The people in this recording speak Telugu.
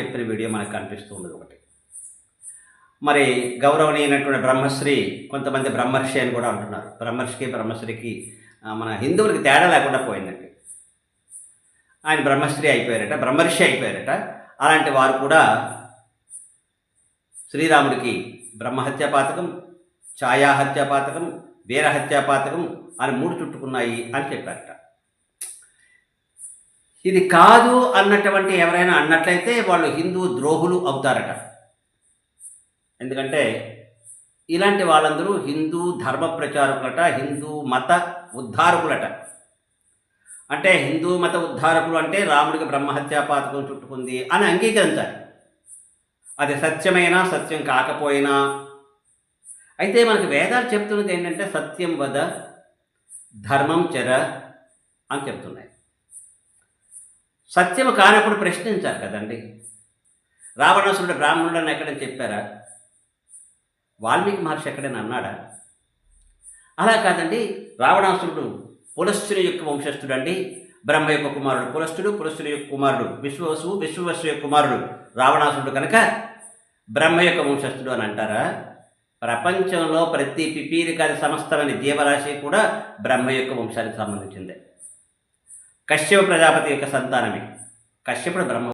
చెప్పిన వీడియో మనకు కనిపిస్తూ ఉన్నది ఒకటి. మరి గౌరవనీయమైనటువంటి బ్రహ్మశ్రీ కొంతమంది బ్రహ్మర్షి అని కూడా అంటున్నారు. బ్రహ్మర్షికి బ్రహ్మశ్రీకి మన హిందువులకి తేడా లేకుండా పోయిందండి. ఆయన బ్రహ్మశ్రీ అయిపోయారట బ్రహ్మర్షి అయిపోయారట. అలాంటి వారు కూడా శ్రీరాముడికి బ్రహ్మహత్యా పాతకం ఛాయాహత్యా పాతకం వీరహత్యా పాతకం అని మూడు చుట్టుకున్నాయి అని చెప్పారట. ఇది కాదు అన్నటువంటి ఎవరైనా అన్నట్లయితే వాళ్ళు హిందూ ద్రోహులు అవుతారట. ఎందుకంటే ఇలాంటి వాళ్ళందరూ హిందూ ధర్మ ప్రచారకులట హిందూ మత ఉద్ధారకులట. అంటే హిందూ మత ఉద్ధారకులు అంటే రాముడికి బ్రహ్మహత్యా పాతకం చుట్టుకుంది అని అంగీకరించాలి. అది సత్యమైనా సత్యం కాకపోయినా. అయితే మనకి వేదాలు చెప్తున్నది ఏంటంటే సత్యం వద ధర్మం చెర అని చెప్తున్నాయి. సత్యము కానప్పుడు ప్రశ్నించారు కదండి. రావణాసురుడు బ్రాహ్మణుడు అని ఎక్కడని చెప్పారా? వాల్మీకి మహర్షి ఎక్కడైనా అన్నాడా? అలా కాదండి. రావణాసురుడు పులస్తుని యొక్క వంశస్థుడు అండి బ్రహ్మ యొక్క కుమారుడు పులస్తుడు పులస్తుని యొక్క కుమారుడు విశ్వవసు విశ్వవసు యొక్క కుమారుడు రావణాసురుడు కనుక బ్రహ్మ యొక్క వంశస్థుడు అని అంటారా? ప్రపంచంలో ప్రతి పిపీలికాది సమస్తమైన జీవరాశి కూడా బ్రహ్మ యొక్క వంశానికి సంబంధించిందే. కశ్యప ప్రజాపతి యొక్క సంతానమే. కశ్యపుడు బ్రహ్మ